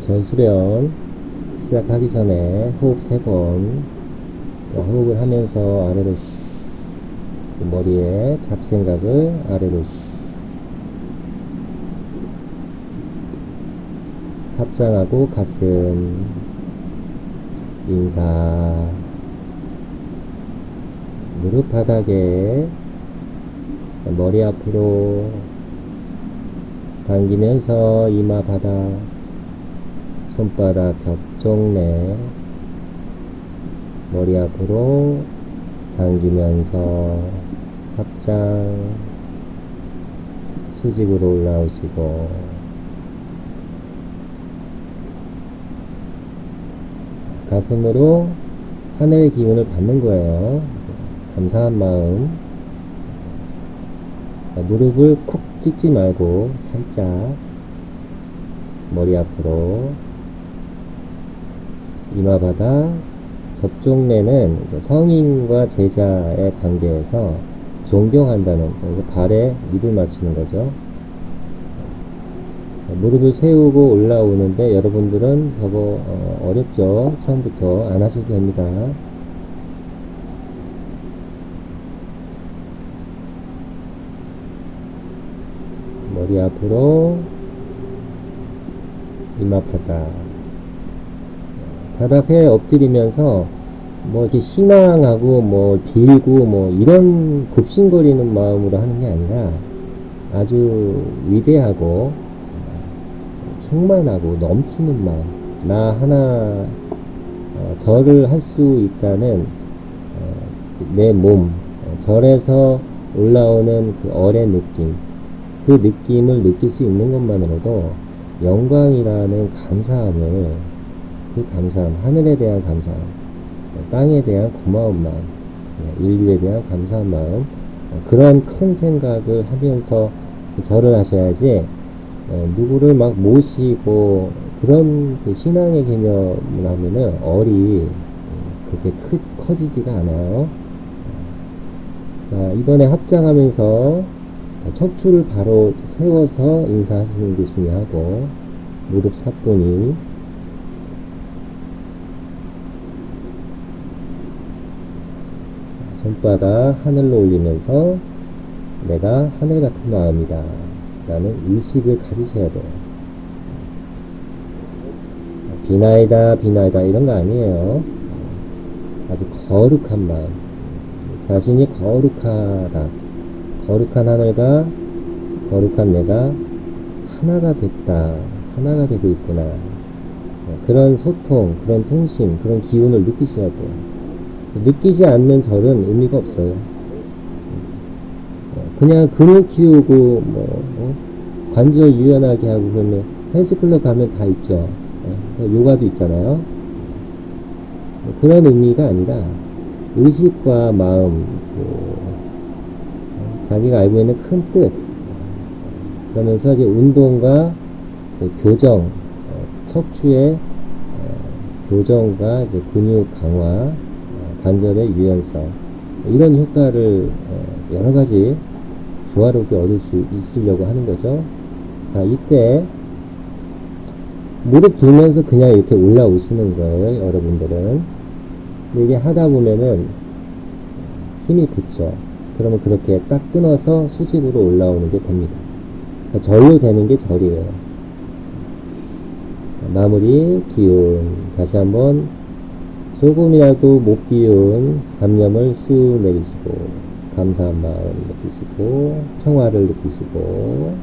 전수련 시작하기 전에 호흡 세 번. 호흡을 하면서 아래로 슉그 머리에 잡생각을 아래로 슉 합장하고 가슴. 인사. 무릎 바닥에 머리 앞으로 당기면서 이마 바닥 손바닥 접종내 머리 앞으로 당기면서 합장 수직으로 올라오시고 가슴으로 하늘의 기운을 받는 거예요. 감사한 마음. 무릎을 쿡 찍지 말고 살짝 머리 앞으로 이마 바닥 접종내는 이제 성인과 제자의 관계에서 존경한다는 이거 발에 입을 맞추는 거죠. 무릎을 세우고 올라오는데 여러분들은 저거 어, 어렵죠. 처음부터 안 하셔도 됩니다. 머리 앞으로 이마 바닥 바닥에 엎드리면서 뭐 이렇게 신앙하고 뭐 빌고 뭐 이런 굽신거리는 마음으로 하는 게 아니라 아주 위대하고 충만하고 넘치는 마음 나 하나 어, 절을 할 수 있다는 어, 내몸 어, 절에서 올라오는 그 얼의 느낌 그 느낌을 느낄 수 있는 것만으로도 영광이라는 감사함을 그 감사함 하늘에 대한 감사함 땅에 대한 고마운 마음 인류에 대한 감사한 마음 그런 큰 생각을 하면서 절을 하셔야지 어, 누구를 막 모시고 그런 그 신앙의 개념을 하면은 얼이 그렇게 크, 커지지가 않아요. 자, 이번에 합장하면서 척추를 바로 세워서 인사하시는 게 중요하고 무릎 사뿐히 손바닥 하늘로 올리면서 내가 하늘 같은 마음이다. 라는 의식을 가지셔야 돼요. 비나이다, 비나이다, 이런 거 아니에요. 아주 거룩한 마음. 자신이 거룩하다. 거룩한 하늘과 거룩한 내가 하나가 됐다. 하나가 되고 있구나. 그런 소통, 그런 통신, 그런 기운을 느끼셔야 돼요. 느끼지 않는 절은 의미가 없어요. 그냥 근육 키우고 뭐 어? 관절 유연하게 하고 그러면 헬스클럽 가면 다 있죠. 어? 요가도 있잖아요. 그런 의미가 아니라 의식과 마음, 그, 어? 자기가 알고 있는 큰 뜻. 그러면서 이제 운동과 이제 교정, 어, 척추의 어, 교정과 이제 근육 강화, 어, 관절의 유연성 이런 효과를 어, 여러 가지 조화롭게 얻을 수 있으려고 하는 거죠. 자, 이때 무릎 들면서 그냥 이렇게 올라오시는 거예요, 여러분들은. 근데 이게 하다 보면은 힘이 붙죠. 그러면 그렇게 딱 끊어서 수직으로 올라오는 게 됩니다. 그러니까 절로 되는 게 절이에요. 자, 마무리, 기운. 다시 한번 조금이라도 못 비운 잡념을 후 내리시고 감사한 마음 느끼시고 평화를 느끼시고